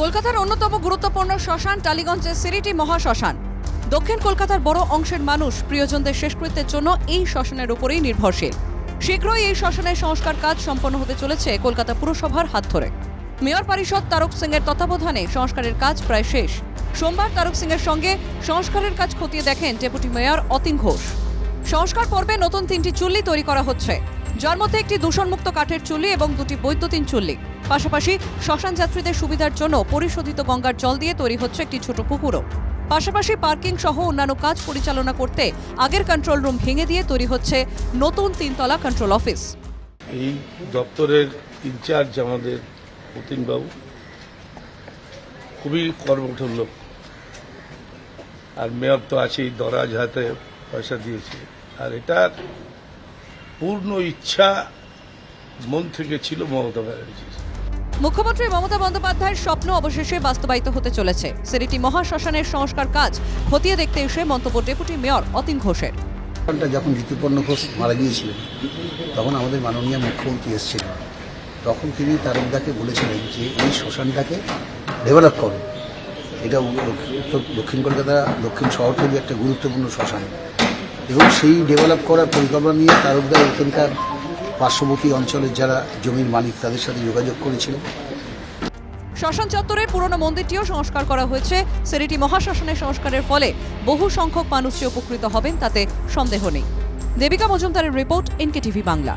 কলকাতার অন্যতম গুরুত্বপূর্ণ শ্মশান টালিগঞ্জের সিরিটি মহাশ্মশান। দক্ষিণ কলকাতার বড় অংশের মানুষ প্রিয়জনদের শেষকৃত্যের জন্য এই শ্মশানের উপরেই নির্ভরশীল। শীঘ্রই এই শ্মশানের সংস্কার কাজ সম্পন্ন হতে চলেছে কলকাতা পুরসভার হাত ধরে। মেয়র পরিষদ তারক সিং এর তত্ত্বাবধানে সংস্কারের কাজ প্রায় শেষ। সোমবার তারক সিং এর সঙ্গে সংস্কারের কাজ খতিয়ে দেখেন ডেপুটি মেয়র অতীন ঘোষ। সংস্কার পর্বে নতুন তিনটি চুল্লি তৈরি করা হচ্ছে। যার মধ্যে একটি দূষণমুক্ত কাঠের চুল্লি এবং দুটি বৈদ্যুতিন চুল্লি। পাশাপাশি শ্মশান যাত্রীদের সুবিধার জন্য পরিশোধিত গঙ্গার জল দিয়ে তৈরি হচ্ছে একটি ছোট পুকুরও। পাশাপাশি পার্কিং সহ অন্যান্য কাজ পরিচালনা করতে আগের কন্ট্রোল রুম ভেঙে দিয়ে তৈরি হচ্ছে নতুন তিনতলা কন্ট্রোল অফিস এই দপ্তরের ইনচার্জ আমাদের অতীনবাবু খুবই কর্মঠ লোক। আর মেয়র তো আছেই, দরাজ হাতে পয়সা দিয়েছে। আর এটার পূর্ণ ইচ্ছা মন থেকে ছিল মমতা ব্যানার্জির মুখ্যমন্ত্রী মমতা বন্দ্যোপাধ্যায়ের স্বপ্ন অবশেষে বাস্তবায়িত হতে চলেছে। সিরিটি মহাশ্মশানের সংস্কার কাজ খতিয়ে দেখতে এসে মন্তব্য ডেপুটি মেয়র অতীন ঘোষের। যখন ঋতুপর্ণ ঘোষ মারা গিয়েছিলেন তখন আমাদের মাননীয় মুখ্যমন্ত্রী এসেছিলেন। তখন তিনি তারকদাকে বলেছিলেন যে এই শ্মশানটাকে ডেভেলপ করো। এটা দক্ষিণ কলকাতা দক্ষিণ শহরতলি একটা গুরুত্বপূর্ণ শ্মশান। এবং সেই ডেভেলপ করার পরিকল্পনা নিয়ে তারকদা এখানকার পার্শ্ববর্তী অঞ্চলের যারা জমির মালিক, তাদের সাথে যোগাযোগ করেছিলেন শ্মশান চত্বরের পুরনো মন্দিরটিও সংস্কার করা হয়েছে। সেরিটি মহাশ্মশানের সংস্কারের ফলে বহু সংখ্যক মানুষ যে উপকৃত হবেন, তাতে সন্দেহ নেই। দেবিকা মজুমদারের রিপোর্ট এনকে টিভি বাংলা।